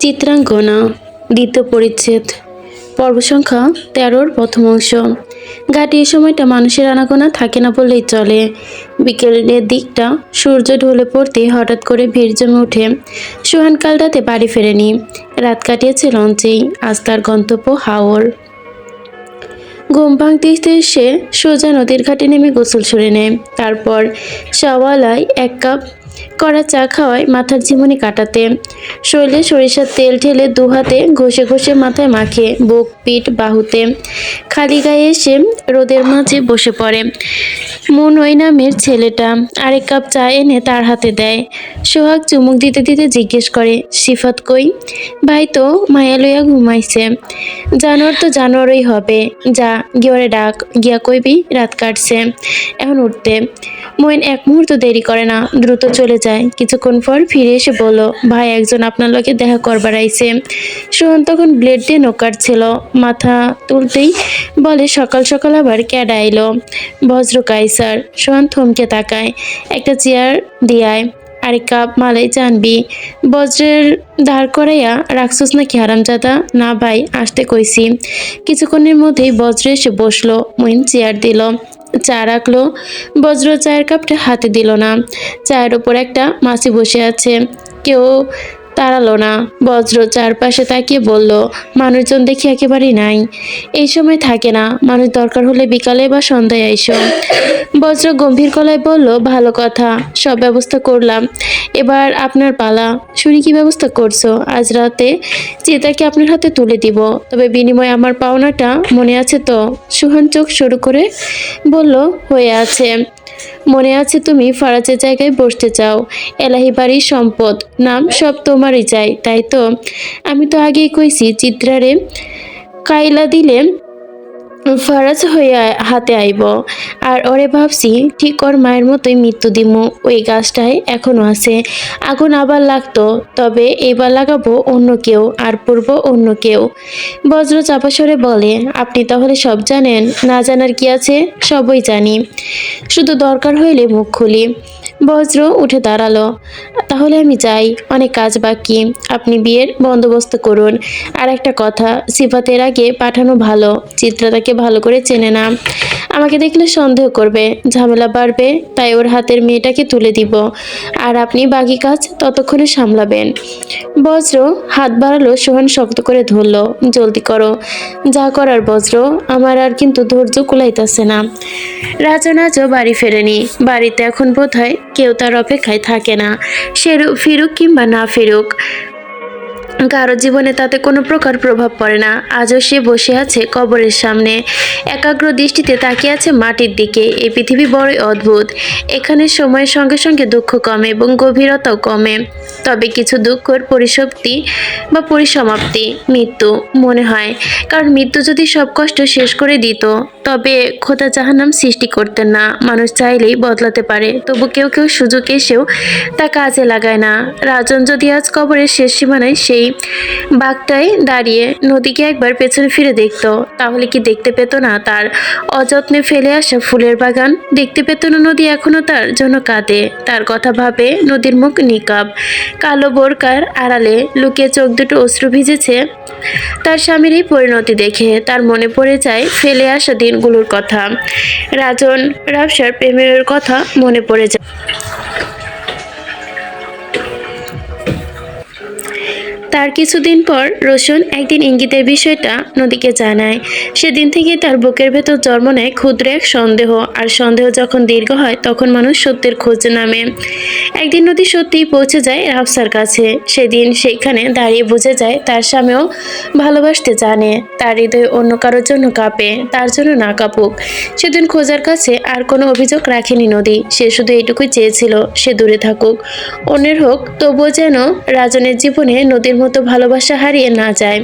চিত্রাঙ্কনা, দ্বিতীয় পরিচ্ছেদ, পর্ব সংখ্যা তেরোর প্রথম অংশ। ঘাটে এই সময়টা মানুষের আনাগোনা থাকে না বললেই চলে। বিকেলের দিকটা সূর্য ঢলে পড়তে হঠাৎ করে ভিড় জমে ওঠে। সোহান কাল রাতে বাড়ি ফেরেনি। রাত কাটিয়েছে লঞ্চেই, আজ তার গন্তব্য হাওর। ঘুম ভাঙতে এসে সোজা নদীর ঘাটে নেমে গোসল সরে নেয়। তারপর শাওয়ালায় এক কাপ কড়া চা খাওয়ায় মাথার ঝিমুনি কাটাতে। শরীরে সরিষার তেল ঠেলে দু হাতে ঘষে ঘষে মাথায় মাখে বুক, পিঠ, বাহুতে। খালি গায়ে এসে রোদের মাঝে বসে পড়ে। মন ওই নামের ছেলেটা আরেক কাপ চা এনে তার হাতে দেয়। সোহাগ চুমুক দিতে দিতে জিজ্ঞেস করে সিফাত কই? ভাই তো মায়া লইয়া ঘুমাইছে। জানোয়ার তো জানোয়ারই হবে। যা, গিয়রে ডাক, গিয়া কইবি রাত কাটছে। এখন উঠতে। মইন এক মুহূর্ত দেরি করে না, দ্রুত চলে যায় কিছুক্ষণ পর ফিরে এসে বলল, ভাই, একজন আপনার লোকে দেখা করবার আইছে। সোহন তখন ব্লেড দিয়ে নোকার ছিল। মাথা তুলতেই বলে, সকাল সকাল আবার ক্যাডা এলো? বজ্র কাইসার সোহন থমকে তাকায়। একটা চেয়ার দিয়ায় আরেক কাপ মালাই জানবি। বজ্রের দাঁড় করাইয়া রাখছস নাকি হারামজাদা? না ভাই, আসতে কইছি। কিছুক্ষণের মধ্যেই বজ্র এসে বসল, মইন চেয়ার দিল। চা রাখল। বজ্র চায়ের কাপটা হাতে দিল না। চায়ের ওপর একটা মাছি বসে আছে। কেউ তাড়ালো না। বজ্র চারপাশে তাকিয়ে বলল, মানুষজন দেখি একেবারেই নাই। এই সময় থাকে না, মানুষ দরকার হলে বিকালে বা সন্ধ্যায় আইসো। বজ্র গম্ভীর গলায় বলল, ভালো কথা, সব ব্যবস্থা করলাম। এবার আপনার পালা। শুনি কি ব্যবস্থা করছ? আজ রাতে চিতাকে আপনার হাতে তুলে দিব। তবে বিনিময়ে আমার পাওনাটা মনে আছে তো? সুহান চোখ শুরু করে বলল, হয়ে আছে। মনে আছে তুমি ফারাজের জায়গায় বসতে চাও। এলাহি বাড়ির সম্পদ। নাম সব তোমারই চাই, তাই তো? আমি তো আগেই কইছি, চিত্রারে কাইলা দিলে ফারাজ আ- হাতে আইব। আর ওরে ভাবছি, ঠিক ওর মায়ের মতোই মৃত্যু দিমু, ওই গাছটায় এখনও আছে। আগুন আবার লাগতো, তবে এবার লাগাবো অন্য কেউ, আর পূর্ব অন্য কেউ। বজ্র চাপাসরে বলে, আপনি তাহলে সব জানেন, না জানার কি আছে? সবই জানি। শুধু দরকার হইলে মুখ খুলি। বজ্র উঠে দাঁড়াল। তাহলে আমি যাই, অনেক কাজ বাকি। আপনি বিয়ের বন্দোবস্ত করুন। আর একটা কথা, সিফাতের আগে পাঠানো ভালো চিত্রা তাকে ভালো করে চেনে না। আমাকে দেখলে সন্দেহ করবে, ঝামেলা বাড়বে, তাই ওর হাতের মেয়েটাকে তুলে দিব। আর আপনি বাকি কাজ ততক্ষণে সামলাবেন। বজ্র হাত বাড়ালো, সোহান শক্ত করে ধরলো, জলদি করো। যা করার বজ্র, আমার আর কিন্তু ধৈর্য কুলাইতেছে না। রাজন আজও বাড়ি ফেরেনি। বাড়িতে এখন বোধ হয় কেউ তার অপেক্ষায় থাকে না। সে ফিরুক কিংবা না ফিরুক কারও জীবনে তাতে কোনো প্রকার প্রভাব পড়ে না। আজও সে বসে আছে কবরের সামনে। একাগ্র দৃষ্টিতে তাকিয়ে আছে মাটির দিকে। এই পৃথিবী বড়ই অদ্ভুত। এখানে সময়ের সঙ্গে সঙ্গে দুঃখ কমে এবং গভীরতাও কমে। তবে কিছু দুঃখর পরিসমাপ্তি বা পরিসমাপ্তি মৃত্যু মনে হয়। কারণ মৃত্যু যদি সব কষ্ট শেষ করে দিত, তবে খোদা জাহান্নাম সৃষ্টি করতেন না। মানুষ চাইলেই বদলাতে পারে। তবু কেউ কেউ সুযোগ এসেও তা কাজে লাগায় না। রাজন যদি আজ কবরের শেষ সীমানায় সেই বাঘটায় দাঁড়িয়ে নদীকে একবার পেছনে ফিরে দেখতো। তাহলে কি দেখতে পেত না তার অযত্নে ফেলে আসা ফুলের বাগান? দেখতে পেত না নদী এখনও তার জন্য কাঁদে। তার কথা ভাবে নদীর মুখ নিকাব। কালো বোরকার আড়ালে লুকিয়ে চোখ দুটো অশ্রু ভিজেছে। তার স্বামীর এই পরিণতি দেখে তার মনে পড়ে যায় ফেলে আসা দিনগুলোর কথা। রাজন রাবসার প্রেমের কথা মনে পড়ে যায়। তার কিছুদিন পর রোশন একদিন ইঙ্গিতের বিষয়টা নদীকে জানায়। সেদিন থেকে তার বুকের ভেতর জন্ম নেয় ক্ষুদ্র এক সন্দেহ, আর সন্দেহ যখন দীর্ঘ হয়, তখন মানুষ সত্যের খোঁজে নামে। একদিন নদী সত্যিই পৌঁছে যায় রাফসার কাছে। সেদিন সেইখানে দাঁড়িয়ে বুঝে যায় তার স্বামীও ভালোবাসতে জানে, তার হৃদয় অন্য কারোর জন্য কাঁপে, তার জন্য না কাঁপুক। সেদিন খোঁজার কাছে আর কোনো অভিযোগ রাখেনি নদী, সে শুধু এইটুকুই চেয়েছিল, সে দূরে থাকুক। অন্যের হোক, তবুও যেন রাজনের জীবনে নদীর মতো ভালোবাসা হারিয়ে না যায়।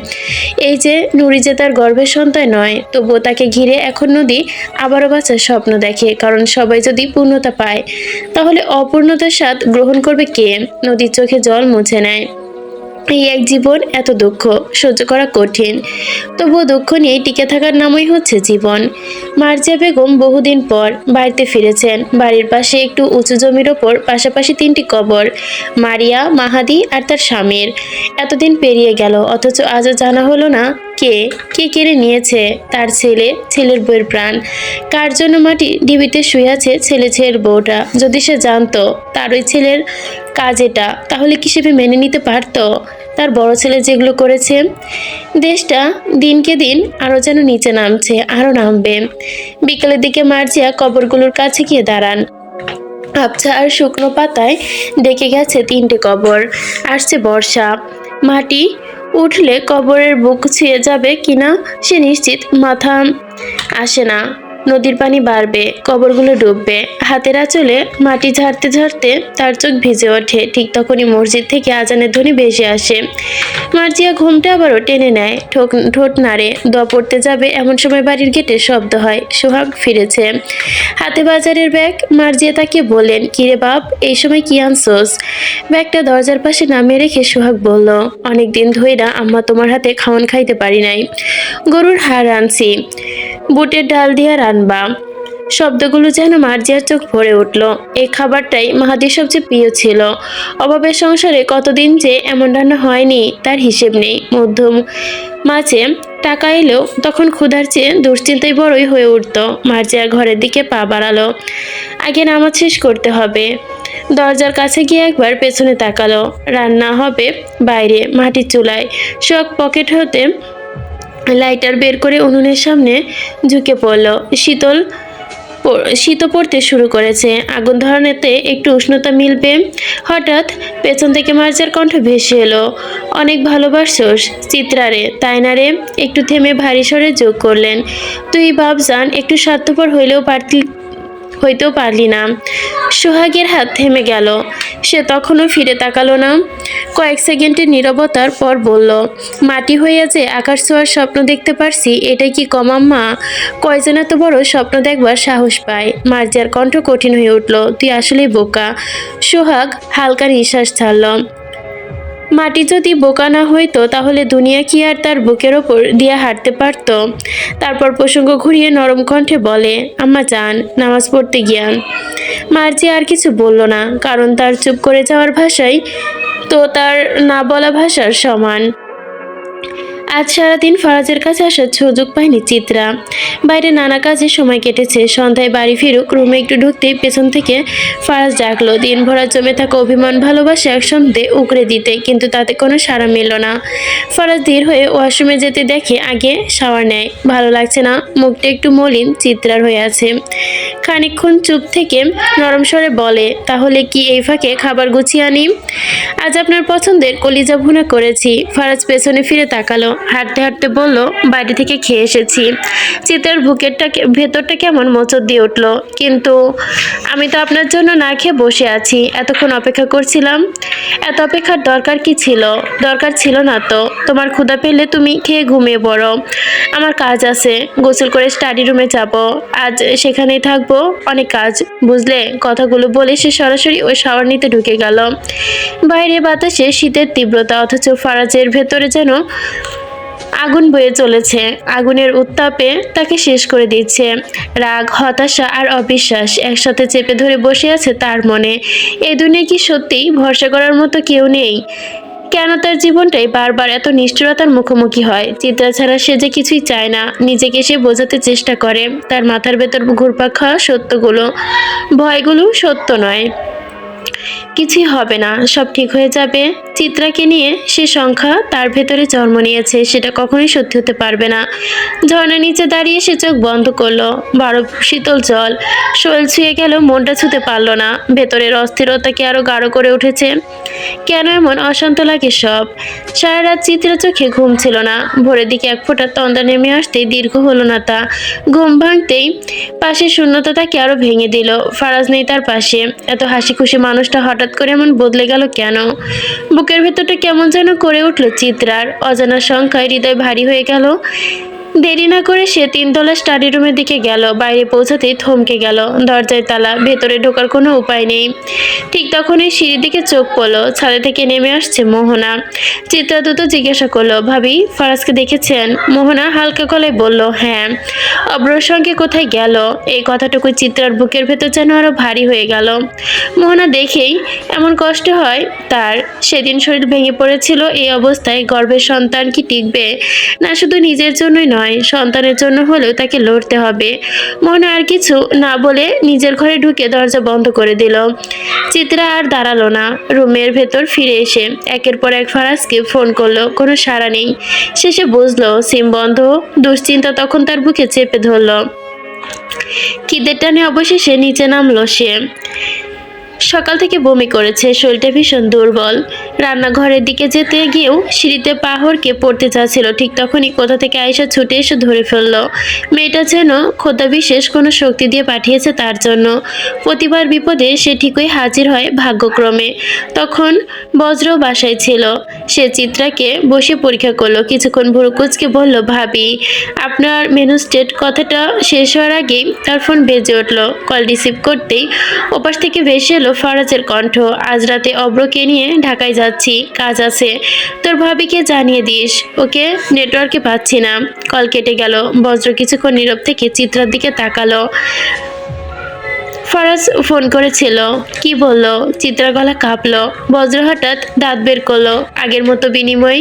এই যে নুরি যে তার গর্ভের সন্তান নয়, তবুও তাকে ঘিরে এখন নদী আবারও বাঁচার স্বপ্ন দেখে, কারণ সবাই যদি পূর্ণতা পায়, তাহলে অপূর্ণতার স্বাদ গ্রহণ করবে কে? নদীর চোখে জল মুছে নেয়। এই এক জীবন এত দুঃখ, সহ্য করা কঠিন। তবুও দুঃখ নিয়ে টিকে থাকার নামই হচ্ছে জীবন। মার্জিয়া বেগম বহুদিন পর বাড়িতে ফিরেছেন। বাড়ির পাশে একটু উঁচু জমির ওপর পাশাপাশি তিনটি কবর, মারিয়া, মাহাদি আর তার স্বামীর। এতদিন পেরিয়ে গেল, অথচ আজও জানা হলো না কে? কে কেড়ে নিয়েছে? তার ছেলে, ছেলের বউয়ের প্রাণ। কার জন্য মাটি ডিবিতে শুয়ে আছে ছেলে ছেলের বউটা? যদি সে জানতো, তার ওই ছেলের কাজ এটা। তাহলে কি সে মেনে নিতে পারতো? তার বড় ছেলে যেগুলো করেছে, দেশটা দিনকে দিন আরও যেন নিচে নামছে আরও নামবে। বিকেলের দিকে মার্জিয়া কবরগুলোর কাছে গিয়ে দাঁড়ান। আবছা আর শুকনো পাতায় ডেকে গেছে তিনটে কবর। আসছে বর্ষা। মাটি উঠলে কবরের বুক ছুঁয়ে যাবে কিনা সে নিশ্চিত মাথা আসে না। নদীর পানি বাড়বে, কবরগুলো ডুববে। হাতের আঁচলে মাটি ঝাড়তে ঝাড়তে তার চোখ ভিজে ওঠে। ঠিক তখনই মসজিদ থেকে আজানের ধ্বনি ভেসে আসে। মার্জিয়া ঘুমটা আবারও টেনে নেয়। ঠোক, ঠোঁট নাড়ে। দ পড়তে যাবে এমন সময় বাড়ির গেটে শব্দ হয়। সোহাগ ফিরেছে। হাতে বাজারের ব্যাগ, মার্জিয়া তাকে বললেন, কিরে বাপ, এই সময় কি আনছোস? ব্যাগটা দরজার পাশে নামিয়ে রেখে সোহাগ বলল অনেক দিন ধইরা আম্মা তোমার হাতে খাওয়ান খাইতে পারি নাই। গরুর হাড় আনছি। বুটের ডাল দিয়ে রানবা শব্দগুলো যেন মার্জিয়ার চোখ ভরে উঠল। এই খাবারটাই মাহাদির সবচেয়ে প্রিয় ছিল। অভাবের সংসারে কতদিন যে এমন রান্না হয়নি, তার হিসেব নেই। মধ্যম মাঝে টাকা এলেও তখন ক্ষুধার চেয়ে দুশ্চিন্তায় বড়ই হয়ে উঠত। মার্জিয়া ঘরের দিকে পা বাড়ালো। আগে নামাজ শেষ করতে হবে। দরজার কাছে গিয়ে একবার পেছনে তাকালো। রান্না হবে বাইরে, মাটির চুলায়। শখ পকেট হতে লাইটার বের করে উনুনের সামনে ঝুঁকে পড়ল। শীতল শীতও পড়তে শুরু করেছে। আগুন ধরানোতে একটু উষ্ণতা মিলবে। হঠাৎ পেছন থেকে মার্জার কণ্ঠ ভেসে এলো, অনেক ভালোবাসোস, চিত্রারে। তাই না রে? একটু থেমে ভারী স্বরে যোগ করলেন। তুই ভাবজান একটু স্বার্থপর হইলেও পারতি হইতেও পারলি না। সোহাগের হাত থেমে গেল। সে তখনও ফিরে তাকালো না। কয়েক সেকেন্ডের নীরবতার পর বলল, মাটি হইয়া যে আকাশ ছোঁয়ার স্বপ্ন দেখতে পারছি এটাই কি কমাম্মা কয়জন এত বড় স্বপ্ন দেখবার সাহস পায়? মার্জিয়ার কণ্ঠ কঠিন হয়ে উঠল, তুই আসলেই বোকা। সোহাগ হালকা নিঃশ্বাস ছাড়ল, মাটি যদি বোকা না হইতো, তাহলে দুনিয়া কি আর তার বুকের ওপর দিয়ে হাঁটতে পারত? তারপর প্রসঙ্গ ঘুরিয়ে নরম কণ্ঠে বলে, আম্মা যান, নামাজ পড়তে গিয়ান মার্জি আর কিছু বলল না, কারণ তার চুপ করে যাওয়ার ভাষাই তো তার না বলা ভাষার সমান। আজ সারাদিন ফরাজের কাছে আসার সুযোগ পায়নি চিত্রা। বাইরে নানা কাজে সময় কেটেছে। সন্ধ্যায় বাড়ি ফিরুক রুমে একটু ঢুকতেই পেছন থেকে ফারাজ ডাকলো দিন ভরা জমে থাকা অভিমান ভালোবাসা একসঙ্গে উগড়ে দিতে, কিন্তু তাতে কোনো সাড়া মিলল না। ফরাজ ধীর হয়ে ওয়াশরুমে যেতে দেখে আগে শাওয়ার নেয়। ভালো লাগছে না, মুখটা একটু মলিন, চিত্রার হয়ে আছে। খানিকক্ষণ চুপ থেকে নরম স্বরে বলে, তাহলে কি এই ফাঁকে খাবার গুছিয়ে আনি? আজ আপনার পছন্দের কলিজা ভুনা করেছি। ফারাজ পেছনে ফিরে তাকালো। হাঁটতে হাঁটতে বলল, বাড়ি থেকে খেয়ে এসেছি। চিত্রার বুকেরটা ভেতরটা কেমন মোচড় দিয়ে উঠল। কিন্তু আমি তো আপনার জন্য না খেয়ে বসে আছি। এতক্ষণ অপেক্ষা করছিলাম। এত অপেক্ষার দরকার কি ছিল? দরকার ছিল না তো। তোমার ক্ষুদা পেলে তুমি খেয়ে ঘুমিয়ে পড়ো। আমার কাজ আছে। গোসল করে স্টাডি রুমে যাব। আজ সেখানেই থাকব। অনেক কাজ। বুঝলে? কথাগুলো বলে সে সরাসরি ওই শাওয়ার নিতে ঢুকে গেল। বাইরে বাতাসে শীতের তীব্রতা, অথচ ফারাজের ভেতরে যেন আগুন বয়ে চলেছে। আগুনের উত্তাপে তাকে শেষ করে দিচ্ছে। রাগ, হতাশা আর অবিশ্বাস একসাথে চেপে ধরে বসে আছে তার মনে। এ দুনিয়া কি সত্যিই ভরসা করার মতো কেউ নেই। কেন তার জীবনটাই বারবার এত নিষ্ঠুরতার মুখোমুখি হয়? চিত্রা ছাড়া সে যে কিছুই চায় না। নিজেকে সে বোঝাতে চেষ্টা করে। তার মাথার ভেতর ঘুরপাক খাওয়া সত্যগুলো। ভয়গুলো সত্য নয়। কিছুই হবে না, সব ঠিক হয়ে যাবে। চিত্রাকে নিয়ে সে সংখ্যা তার ভেতরে জন্ম নিয়েছে, সেটা কখনোই সত্যি হতে পারবে না। ঝর্ণার নিচে দাঁড়িয়ে সে চোখ বন্ধ করল। বরফ শীতল জল শোল ছুঁয়ে গেল, মনটা ছুঁতে পারল না। ভেতরের অস্থিরতাকে আরও গাঢ় করে উঠেছে। কেন এমন অশান্ত লাগে সব? সারা রাত চিত্রা চোখে ঘুম ছিল না। ভোরের দিকে এক ফোঁটা তন্দা নেমে আসতেই দীর্ঘ হলো না তা। ঘুম ভাঙতেই পাশে শূন্যতা তাকে আরও ভেঙে দিল। ফারাজ নেই তার পাশে। এত হাসি খুশি মানুষটা হঠাৎ করে এমন বদলে গেল কেন? বুকের ভেতরটা কেমন যেন করে উঠল চিত্রার। অজানা সংখ্যায় হৃদয় ভারী হয়ে গেল। দেরি না করে সে তিনতলা স্টাডি রুমের দিকে গেল, বাইরে পৌঁছাতেই থমকে গেল। দরজায় তালা, ভেতরে ঢোকার কোনো উপায় নেই। ঠিক তখনই সিঁড়ির দিকে চোখ পড়ল, ছাদে থেকে নেমে আসছে মোহনা। চিত্রা দ্রুত জিজ্ঞাসা করল, ভাবি, ফারাজকে দেখেছেন? মোহনা হালকা গলায় বলল হ্যাঁ। অব্রর সঙ্গে কোথায় গেল? এই কথাটুকু চিত্রার বুকের ভেতর যেন আরও ভারী হয়ে গেল। মোহনা দেখেই এমন কষ্ট হয় তার। সেদিন শরীর ভেঙে পড়েছিল এই অবস্থায়। গর্ভের সন্তান কি টিকবে? না, শুধু নিজের জন্যই নয় সন্তানের জন্য হলেও তাকে লড়তে হবে। মনে আর কিছু না বলে নিজের ঘরে ঢুকে দরজা বন্ধ করে দিল। চিত্রা আর দাঁড়াল না। রুমের ভেতর ফিরে এসে একের পর এক ফারাজকে ফোন করল, কোনো সাড়া নেই। শেষে বুঝলো, সিম বন্ধ। দুশ্চিন্তা তখন তার বুকে চেপে ধরলো। খিদের টানে অবশেষে নিচে নামলো সে। সকাল থেকে বমি করেছে, শরীরটা ভীষণ দুর্বল। রান্নাঘরের দিকে যেতে গিয়েও সিঁড়িতে পাহড়কে পড়তে চাচ্ছিল, ঠিক তখনই কোথা থেকে আয়সা ছুটে এসে ধরে ফেলল। মেয়েটা যেন খোদা বিশেষ কোনো শক্তি দিয়ে পাঠিয়েছে তার জন্য। প্রতিবার বিপদে সে ঠিকই হাজির হয় ভাগ্যক্রমে। তখন বজ্র বাসায় ছিল। সে চিত্রাকে বসে পরীক্ষা করল। কিছুক্ষণ ভুরুকুচকে বলল, ভাবি, আপনার মেনু স্টেট কথাটা শেষ হওয়ার আগেই তার ফোন বেজে উঠল। কল রিসিভ করতেই ওপাশ থেকে ভেসে এলো ফরাজের কণ্ঠ, আজ রাতে অব্রকে নিয়ে ঢাকায় যাচ্ছি, কাজ আছে। তোর ভাবিকে জানিয়ে দিস, ওকে নেটওয়ার্কে পাচ্ছি না। কল কেটে গেল। বজ্র কিছুক্ষণ নীরব থেকে চিত্রার দিকে তাকালো। ফরাজ ফোন করেছিল। কি বলল? চিত্রা গলা কাঁপলো। বজ্র হঠাৎ দাঁত বের করল। আগের মতো বিনিময়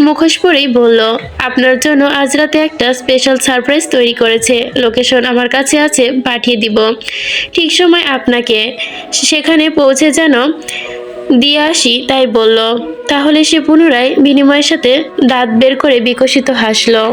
মুখোশ পরেই বলল, আপনার জন্য আজ রাতে একটা স্পেশাল সারপ্রাইজ তৈরি করেছে। লোকেশন আমার কাছে আছে, পাঠিয়ে দিব। ঠিক সময় আপনাকে। সেখানে পৌঁছে যেন দিয়ে আসি, তাই বলল। তাহলে সে পুনরায় বিনিময়ের সাথে দাঁত বের করে বিকশিত হাসলো।